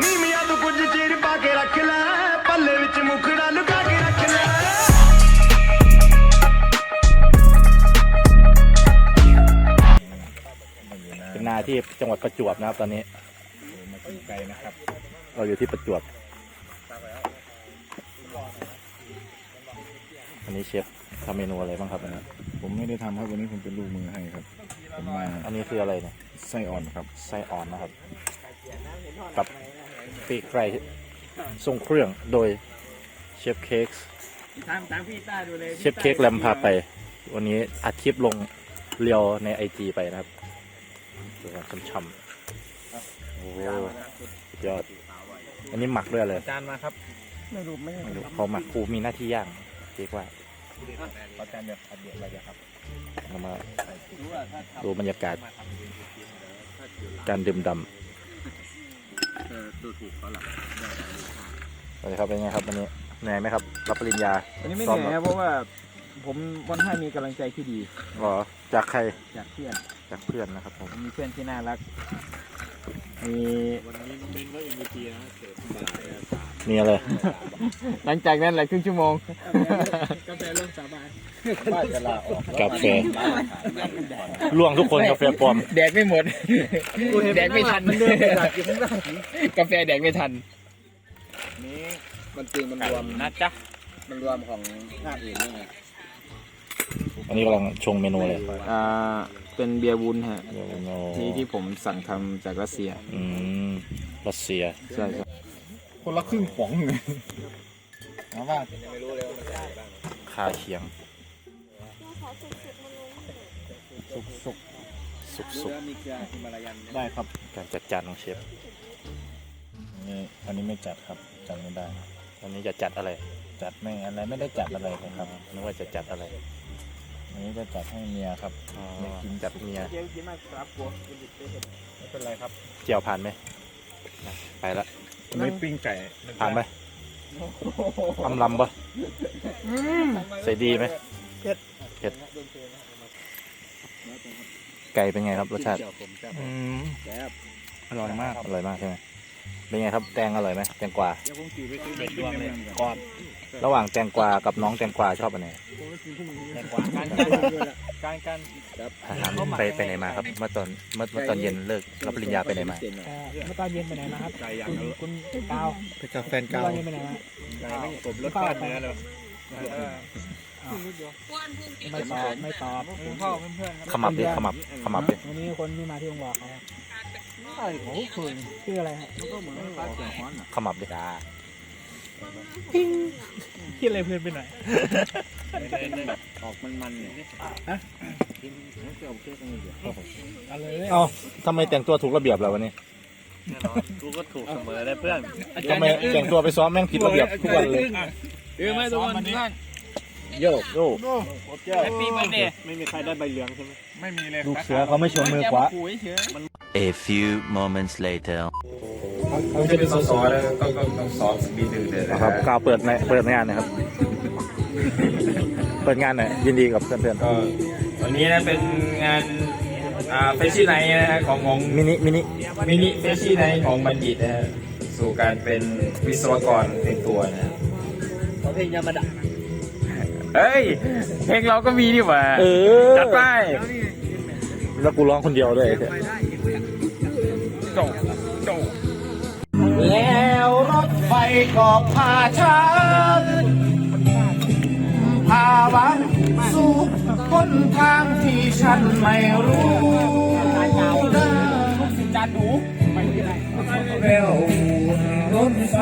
ਨੀਵੀਆਂ ਤੂੰ ਕੁਝ ਚਿਰ ਪਾ ਕੇ ਰੱਖ ਲੈ ਪੱਲੇ ਵਿੱਚ ਮੁਖੜਾ ਲੁਕਾ ਕੇ ਰੱਖ ਲੈ เป็นนาที่จังหวัดประจวบนะครับ ตอนนี้ มากินไก่นะครับ เราอยู่ที่ประจวบ อันนี้เชฟทำเมนูอะไรบ้างครับอันนี้ ผมไม่ได้ทำครับวันนี้ผมเป็นลูกมือให้ครับ ผมมา อันนี้คืออะไรเนี่ย ไส้อ่อนครับ ไส้อ่อนนะครับ กับ ปีกไก่ทรงเครื่องโดยเชฟเค้กตามตามพี่ต้าดูเลยเชฟเค้กแลมพาไป วันนี้อัดคลิปลงเรียวในไอจีไปนะครับดูกันช่ำๆโอ้สุดยอด อันนี้หมักด้วยเลยจานมาครับไม่รู้ไม่รู้เขาหมักครูมีหน้าที่ย่างเรียกว่าขอจานเดียวอันเดียวอะไรครับเรามาดูบรรยากาศ การดื่มดำ ดูถูกเขาหรอำสวัสดีครับเป็นไงครับวันนี้เหนื่อยไหมครับ รับปริญญาวันนี้ไม่ซ้อเหมนื่อยเหรอนะเพราะว่าผมวันให้มีกำลังใจที่ดีอ๋อจากใครจากเพื่อนจากเพื่อนนะครับผมมีเพื่อนที่น่ารักมีวันนี้น้องเบนก็ MVP นะเสิร์ฟบ่าย มีอะไร หลังจากนั้นแหละครึ่งชั่วโมง กาแฟร่วมสาบานบ้านจะลาออกกาแฟล่วงทุกคนกาแฟปลอม แดกไม่หมด แดกไม่ทัน กาแฟแดกไม่ทัน นี้มันจริงมันรวมนะจ๊ะ มันรวมของภาคอื่นด้วยไงอันนี้กำลังชงเมนูเลยอ่า เป็นเบียร์วุ้นฮะเดี๋ยวเมนูที่ที่ผมสั่งทำจากรัสเซีย อืม รัสเซีย ใช่ใช่ คนละครึ่งป๋องเลยนะว่าคาเคียง สุกสุกสุกสุกมีเกลือฮิมาลายันได้ครับ การจัดจานของเชฟนี่อันนี้ไม่จัดครับ จัดไม่ได้วันนี้จะจัดอะไร จัดไม่อะไรไม่ได้จัดอะไรเลยครับนึกว่าจะจัดอะไรอันนี้จะจัดให้เมียครับอ๋อไม่กินจัดเมียไม่เป็นไรครับ เจียวผ่านไหมนะไปละ ไม่ปิ้งไก่ผ่านไหมอำลำปะใส่ดีไหมเผ็ดเผ็ดไก่เป็นไงครับรสชาติอืมอร่อยมากอร่อยมากใช่ไหมเป็นไงครับแตงอร่อยไหมแตงกวาเดี๋ยวผมขี่ไปซื้อเบ็ดดวงเลยก่อน ระหว่างแตงกวากับน้องแตงกวาชอบอันไหนแต่กวาการการการอาหารไปไปไหนมาครับ เมื่อตอนเมื่อเมื่อตอนเย็นเลิกรับปริญญาไปไหนมาเมื่อตอนเย็นไปไหนมาครับคุณคุณกาวไปกับแฟนเมื่อเก่าตอนเย็นไปไหนมาไก่ไม่กบรถฟาดเนื้อเลยไม่ตอบไม่ตอบพ่อเพื่อนขมับดิขมับขมับดิวันนี้คนที่มาที่โรงบอกเขาครับโอ้โหชื่ออะไรครับก็เหมือนปลาเขียวฮ้อนอะขมับดิ คิดอะไรเพื่อนไปหน่อยออกมันมันเนี่ยกินเกี่ยวเกี่ยวกันอยู่เอาเลยเอ้าทำไมแต่งตัวถูกระเบียบล่ะวันนี้กูก็ถูกเสมอเลยเพื่อนทำไมแต่งตัวไปซ้อมแม่งผิดระเบียบทุกวันเลยเออไม่ทุกคนเพื่อนโยกโยกแฮปปี้เบิร์ดเดย์ไม่มีใครได้ใบเหลืองใช่ไหมไม่มีเลยลูกเสือเขาไม่ชมมือขวาคุยเฉย A few moments later. ผมจะเป็นสสแล้วต้องต้องต้องสอบปีหนึ่งเลยนะครับกล่าวเปิดในเปิดงานนะครับ เปิดงานหน่อยยินดีกับเพื่อนก็วันนี้นะเป็นงานอ่าเฟชชี่ไนท์นะฮะของของๆมินิมินิมินิเฟชชี่ไนท์ของบัณฑิตนะฮะสู่การเป็นวิศวกรเต็มตัวนะฮะเพลงยามาดะเฮ้ยเพลงเราก็มีดีหว่าเออจัดไปแล้วกูร้องคนเดียวด้วยโจโจ แล้วรถไฟก็พาฉันพาวันสู่คนทางที่ฉันไม่รู้นะจันหูเร็วรถไฟ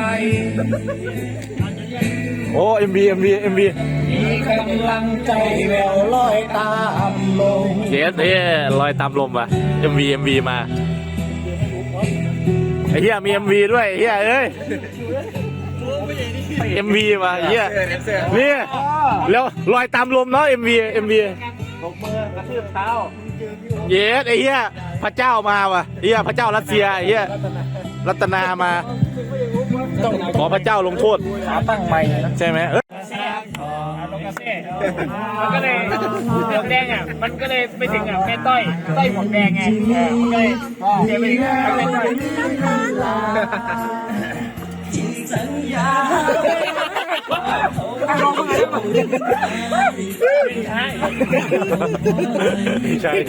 โอ้เอ็มบีเอ็มบีเอ็มบีมีกำลังใจแววลอยตามลงเยสเอ้ลอยตามลมว่ะเอ็มบีเอ็มบีมา ไอ้เหี้ยมีเอ็มบีด้วยไอ้เหี้ยเอ้ยเอ็มบีมาไอ้เหี้ยนี่แล้วลอยตามลมเนาะเอ็มบีเอ็มบีตกมือกระทืบเท้าเยสไอ้เหี้ยพระเจ้ามาว่ะไอ้เหี้ยพระเจ้ารัสเซียไอ้เหี้ยรัตนามา ต้องขอพระเจ้าลงโทษขาตั้งใหม่นะใช่ไหมเอ้ยลง กาเซ่มันก็เลยหมวกแดงอะมันก็เลยไปถึงอะแม่ต้อยต้อยหมวกแดงไงเออมันก็เลยเดี๋ยวไปถึงแม่ต้อยใช่ใช่ดิ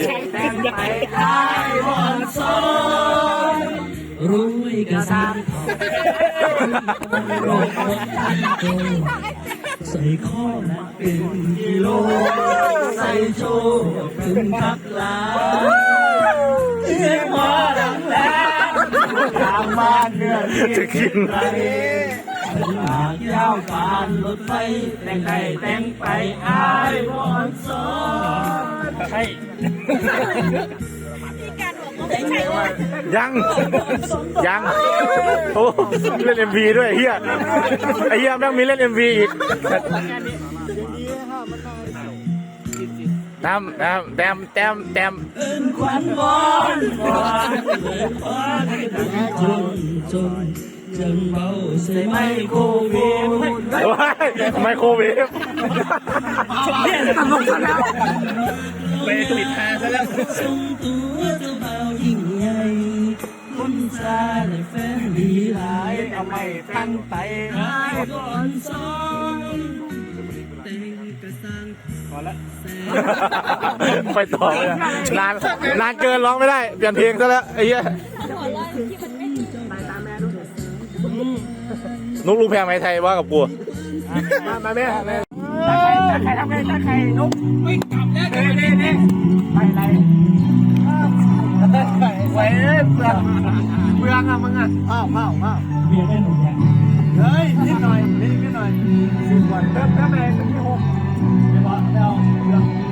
ท ใส่ข้อนักเป็นกิโล ใส่โชว์ถึงพักลาเรียกหมอดังแล้วตามบ้านเนื้อจะกินไรหากยาวการรถไฟแต่งไทยแต่งไปอายวอนซอนใช่ ยัง ยังโอ้เล่นเอ็มวีด้วยเฮียไอ้เฮียแม่งมีเล่นเอ็มวีอีกแต้มแต้มแต้มแต้มแต้มควันบอนบอนจนจนเบาใส่ไม่โควิดโอ้ยไมโครเวฟ ไปปิดทางซะแล้วส่งตัวเจ้าบ่าวยิ่งใหญ่คนชายและแฟนดีหลายเอาไม่ตั้งไปหายก่อนซอยแต่งกระสังไปต่อเลยอะนานนานเกินร้องไม่ได้ เปลี่ยนเพลงซะแล้วไอ้เหี้ยนุกลูกแพงไหมไทยว่ากับกูมามาแม่แม่ตาไข่ทำไงตาไข่นก ไปไหนไปเลยเปลือกเปลือกอะมึงอะอ้าวอ้าวอ้าวเบียร์ได้หนุ่มเนี่ยเฮ้ยนิดหน่อยนิดนิดหน่อยสิบวันเพิ่มเพิ่มเลยเป็นที่หกเดี๋ยวเดี๋ยวเดี๋ยวห้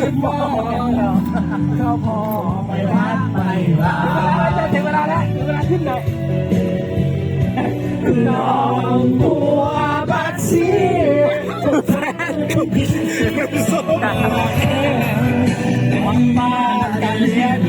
ก็มีฟองเขาพอไปวัดไปลาถึงเวลาแล้วถึงเวลาขึ้นเลยน้องบัวบัดซีแฟนสมมันมากันเลี้ยง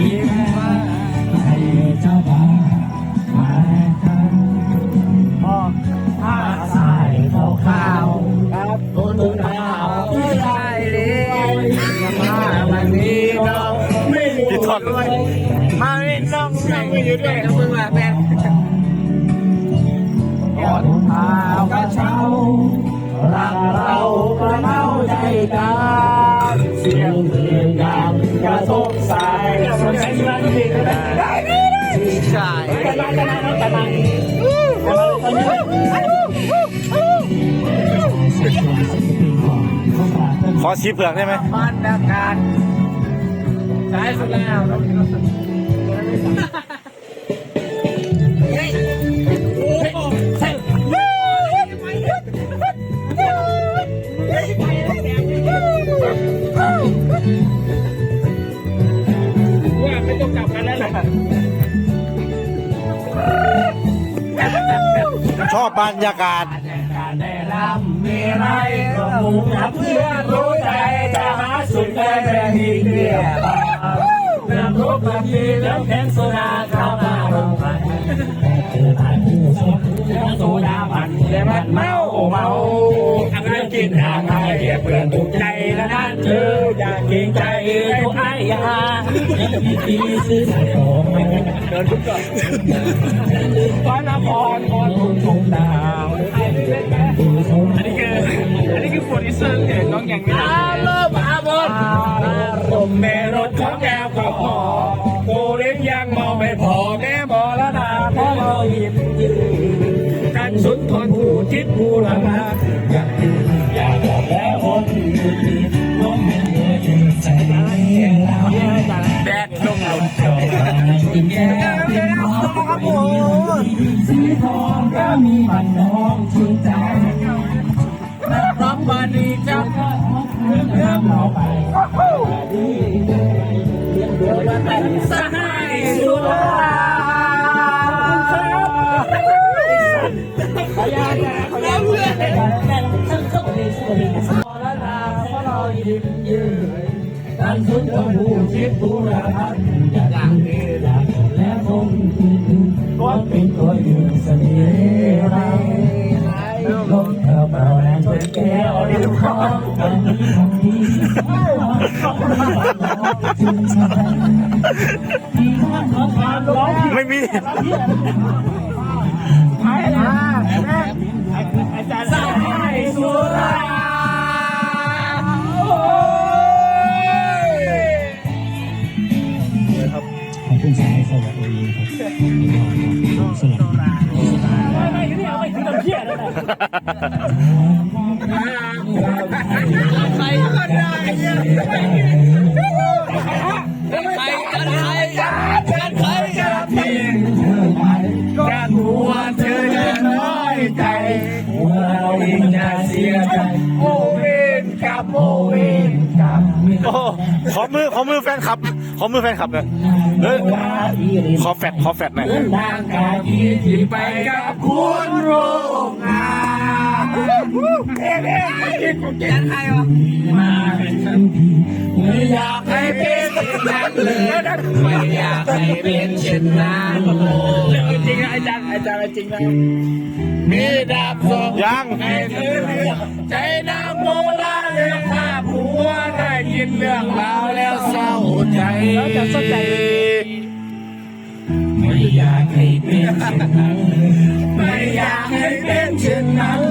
องไม่อยู่ด้วยนะมึงล่ะแฟนก่อนพากระเช้ารักเรากระเมาใจกันเสียงเพลงดังกระทบสายสนใจที่ร้านเพลงได้ได้ดีใจกันมากันมากันมาขอชีเผือกได้ไหมบรรยากาศใช้สุดแล้ว ชอบบรรยากาศการได้รำมีไรก็มุ่งหาเพื่อนรู้ใจจะหาสุดใจแต่ทีเดียวนำรถมาทีแล้วแขนโซดาเข้ามาลงไปเจอผ่านผู้ชมแล้โซดา มันแต่มันเมาเมาทำงานกินหาไงเพื่อนถูกใจแล้วนั่นเธออยากเกรงใจทุกไอ้ยามีปีซื้อใส่ของเดินทุกก่อนฟ้านครพรทุ่งทงดาวอันนี้คืออันนี้คือโปรดิวเซอร์น้องอย่างนี้อารมณ์อาบนอารมณ์แม่รถของแก้วก็พอโประอยากดื่มอยากบอกแล้คนอื่นน้องนเธอถึงใจแล้วแบกลงลงจอกินแก้วเป็นร้องสีทองก็มีบันนองชื่นใจรับบันดีจังเรื่องเริ่มเราไปดีเดี๋ยวมาแต่สหาย ขยายขยายเพื่อนแต่ทั้งสองดีสุดดีพอละลาพอเรายิ้มยืนการสุดกับผู้ชิดผู้รักอย่างนี้รักและคงก็เป็นตัวยืนเสน่ห์ไรลมเธอเบาแรงจนแก้วเดียวคอกันนี้ทำนี้ชื่นใจที่ท่า นขอทานร้องไม่มีสายสุราขอบคุณสายสวัสดีครับสลับไม่ไม่ที่เอาไปถึงน้ำเพี้ยแล้ว ขอมือแฟนคลับหน่อยเฮ้ยขอแฟดขอแฟดหน่อยเดินทางกากีที่ไปกับคุณโรงงานเอ๊ะเอ๊ะเอ๊ะของแกใครวะมาเป็นทันทีไม่อยากให้เป็นเช่นนั้นเลยไม่อยากให้เป็นเช่นนั้นเลยจริงนะอาจารย์อาจารย์จริงนะมีดาบสองยังให้เธอเลือใจนางโมลาเลือกข้าผัวได้ยินเรื่องราวแล้วเศร้า ใจแล้วจะสนใจไม่อยากให้เป็นเช่นนั้นไม่อยากให้เป็นเช่นนั้น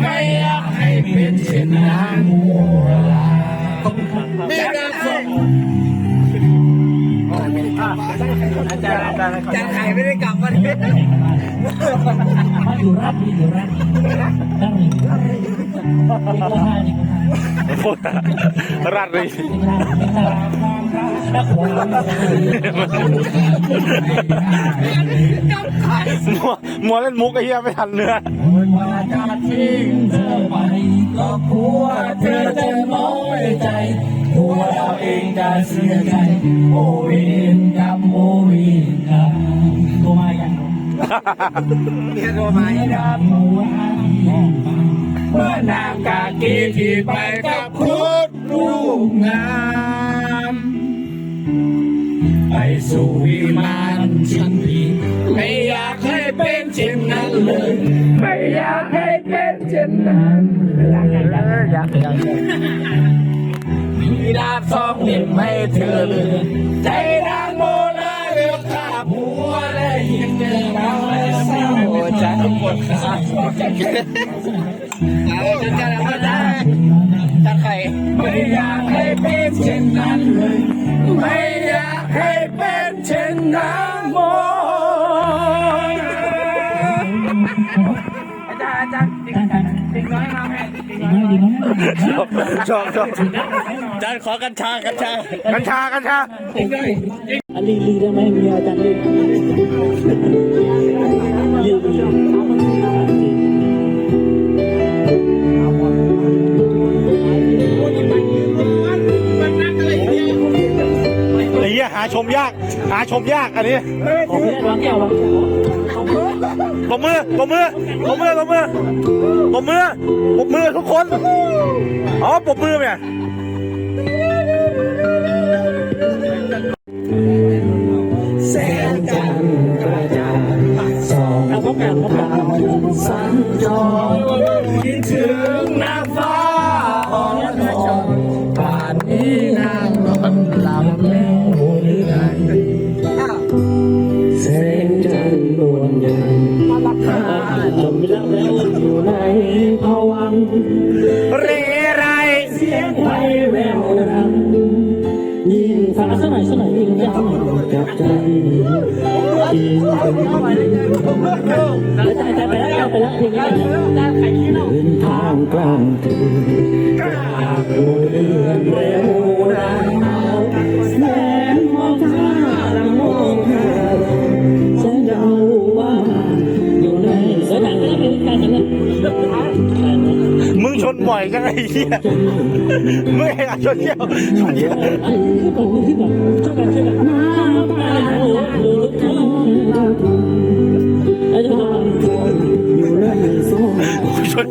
ไม่อยากให้เป็นเช่นนั้นมีดาบสองอาจารย์อาจารย์อาจารย์ไข่ไม่ได้กลับมามาอยู่รับอยู่รับตั้งรับนี่ก็ห้านี่ก็ห้าพูดรัดเลย มัวเราไม่ได้มัวเล่นมุกไอ้เหี้ยไม่ทันเนื้อว่าจะทิ้งเธอไปก็กลัวเธอจะน้อยใจกลัวเราเองจะเสียใจโอเวนกับโอเวนกับตัวมาอย่างเนี่ยโทรมาไม่ได้หัวเมื่อนางกากีที่ไปกับคุณลูกงาม ไปสู่วิมานชินพีไม่อยากให้เป็นเช่นนั้นเลย ไม่อยากให้เป็นเช่นนั้นอยากอยากอยากมีดาบสองเล่มให้เธอเลยใจนางโมลาเลือกข้าผัวได้ยินเรื่องราวแล้วเศร้าใจหมดขาดใจเอาอาจารย์ก็ได้ จารย์ไข่ไม่อยากให้เป็นเช่นนั้นเลย ไม่อยากให้เป็นเช่นนั้นโมอาจารย์อาจารย์ติ๊งติ๊งน้อยมาแม่ติ๊งน้อยดีมากชอบชอบอาจารย์ขอกัญชากัญชากัญชากัญชาอันลีลีได้ไหมมีอาจารย์ลีลีลีากหาชมยากอันนี้ผมไม่ได้วางแก้ววะปมมือปมมือปมมือปมมือปมมือปมมือทุกคน อ๋อปบมือเนี่ย แสงจันทร์ดวงใหญ่จมรักแล้วอยู่ในภวังเรไรเสียงไฟแววดังยิ่งฟังสักหน่อยสักหน่อยยิ่งยังกับใจยิ่งเป็นไปแล้วไปแล้วไปแล้วเพลงนี้เดิน บ่อยจังไอ้เหี้ยมึงเองอะชนเที่ยวชนเที่ยวชน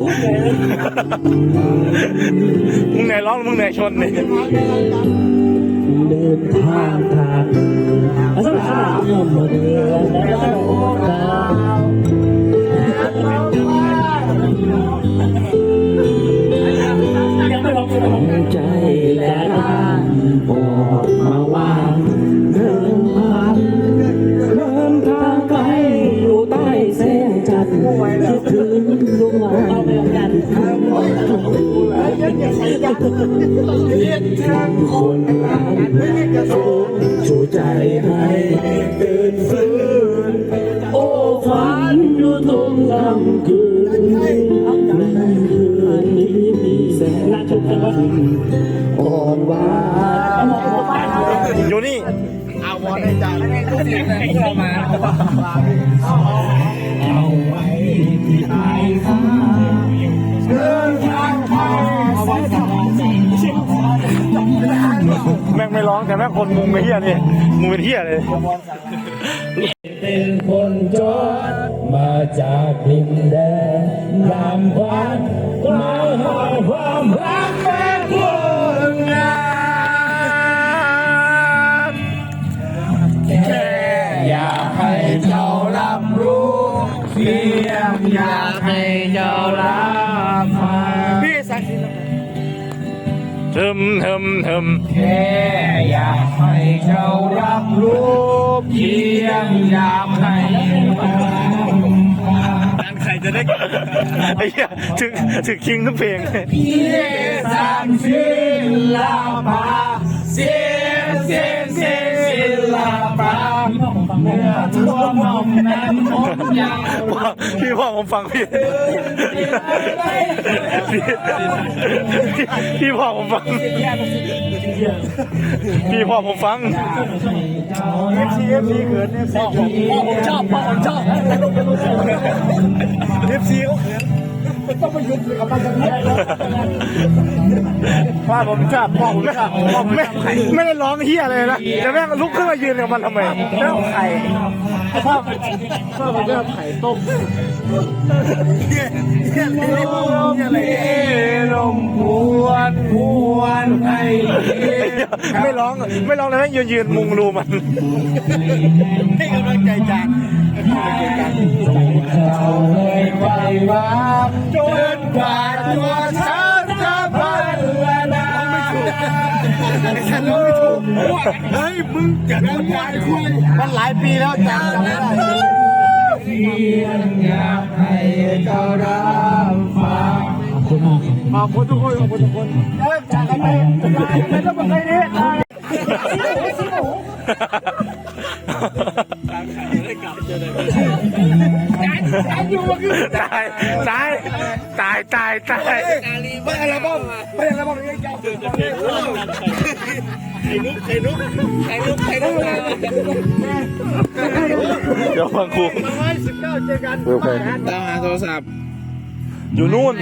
มึงไหนร้องมึงไหนชนเนี่เดินทางทางอาสาสมัครยอมเดินแล้วดาว ใจและลานบอกมาว่าเดินทางเดินทางไกลอยู่ใต้แสงจันทร์คิดถึงลุงเอาไปกันคนรักชูใจให้เดินฟื้นโอ้ฝันอยู่ตรงกลางคืน อ่อนหวานอยู่นี่อาวอนได้จ้าเข้ามาเอาไว้ที่ปลายฟ้าเดินทางไปแสนสบายแม่งไม่ร้องแต่แม่งคนมุงไอ้เหี้ยนี่มุงเป็นเหี้ยเลยเป็นคนจนมาจากดินแดน มเทิมเทิมแค่อยากให้เจ้ารับรู้เพียงอยากให้ฟังใครจะได้ไอ้เหี้ยถึงถึงคิงทุกเพลงเพียงสามศิลปะเสียงเสียงเสียงศิลปะ เมื่อทั่วมองนั้นผมอยากพี่พ่อผมฟังพี่พี่พ่อผมฟัง พี่พ่อผมฟังเอฟซีเอฟซีเกิดเอฟซีพ่อผมชอบพ่อผมชอบเอฟซีเขา พ่อผมชอบพ่อผมชอบพ่อผมไม่ไม่ได้ร้องเฮียเลยนะแต่แม่งลุกขึ้นมายืนกับมันทำไมแล้วไข่พ่อพ่อผมชอบไข่ต้มเฮียเฮียอะไรลมพวนพวนไม่ร้องไม่ร้องเลยแม่งยืนยืนมุงรูมันให้กำลังใจจาน เราเลยไปมาจนกว่าตัวฉันจะพันละนาฉันร้องไม่ถูกเฮ้ยมึงจะร้องยายคุยมันหลายปีแล้วจานจำไม่ได้เพียงอยากให้เจ้ารับฟังขอบคุณมากครับขอบคุณทุกคนขอบคุณทุกคนเริ่มจากกันไปไม่ต้องมาใคร เนี่ยตายตายตายตายตายไม่อะไรบ้างไม่อะไรบ้างเนี่ยเจ้าไข่นุกไข่นุกไข่นุกไข่นุกเดี๋ยวฟังครูร้อยสิบเก้าเจอกันตามหาโทรศัพท์อยู่นู่น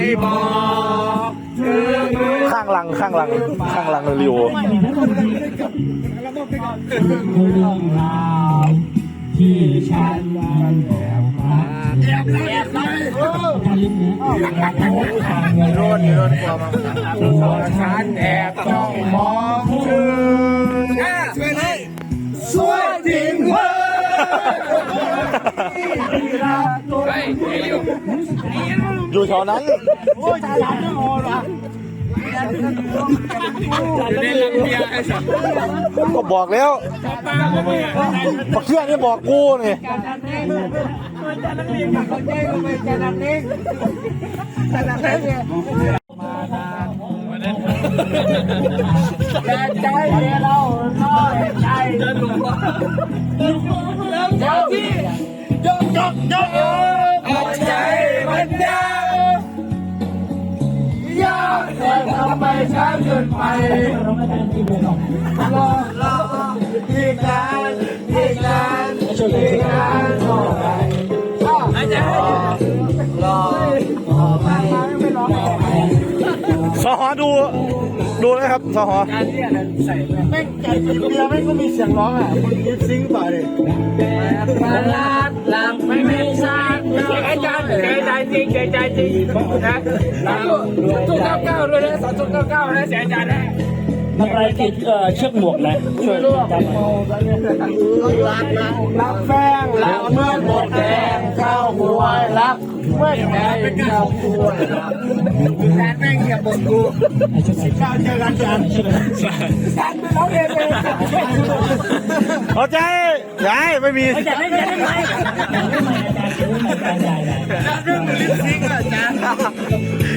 ข้างหลังข้างหลังข้างหลังเร็วเรื่องราว ที่ฉันมันแอบมาแอบแอบไปโดนโดนความตัวฉันแอบต้องมองเธอช่วยเลยสวยจริงเว้ยอยู่แถวนั้นโอ้ยจาหลังไม่พอหรอเล่นลังเบียร์ไอ้สัส ก็บอกแล้วบอกเชื่อนี่บอกกูนี่ใจเราน้อยใจเดินหลงแล้วเจ้าที่ยกยกยก เช้าเกินไปรอรอที่การที่การที่การต่อ สหอการเรียกนั้นใส่เลยแม่งไก่กินเบียร์แม่งก็มีเสียงร้องอะคนลิปซิงค์เปล่าดิประหลาดหลับไม่ไม่ทราบเสียงอาจารย์เสียงอาจารย์จริงเสียงอาจารย์จริงนะทุกเก้าเก้าด้วยนะสองทุกเก้าเก้านะเสียงอาจารย์นะทำอะไรติดเอ่อเชือกหมวกนะช่วยจำหน่อยรักแฟงรักเมื่อหมดแดงเข้าหวยรัก เมื่อแดงเข้าวยรักแดงแม่งอย่าบ่นกูเจ้าเจอกันจันจันไปร้องเองเลยเข้าใจยายไม่มีจะได้จะได้ไหมไม่ไหมอาจารย์ไม่ไม่ใหญ่เรื่องลิปซิงค์อาจา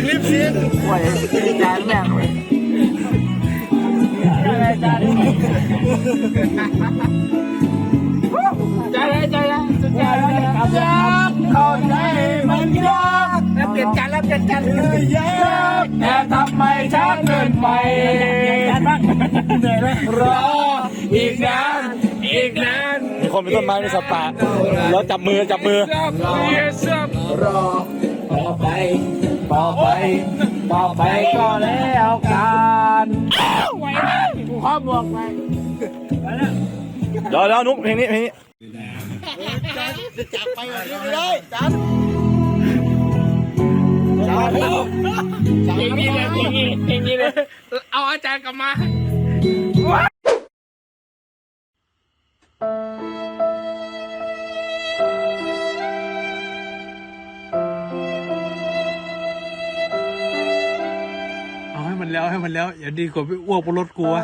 ลิปซิงค์โอ้ยอาจารย์แม่งเลยอาจารย์ใจแล้วใจแล้ว ใจแล้วยากเข้าใจมันยากแล้วเปลี่ยนจานแล้วเปลี่ยนจานเลยยากแต่ทำไมช้าเกินไปเหนื่อยไหมรออีกนานอีกนานมีคนเป็นต้นไม้ในสปาแล้วจับมือจับมือรอต่อไปต่อไปต่อไปก็แล้วกันกูข้อบอกไปเดี๋ยวเดี๋ยวนุ๊กเพลงนี้เพลงนี้ อย่างนี้เลยอย่างนี้อย่างนี้เลยเอาอาจารย์กลับมาเอาให้มันแล้วให้มันแล้วอย่าดีกว่าไปอ้วกบนรถกูวะ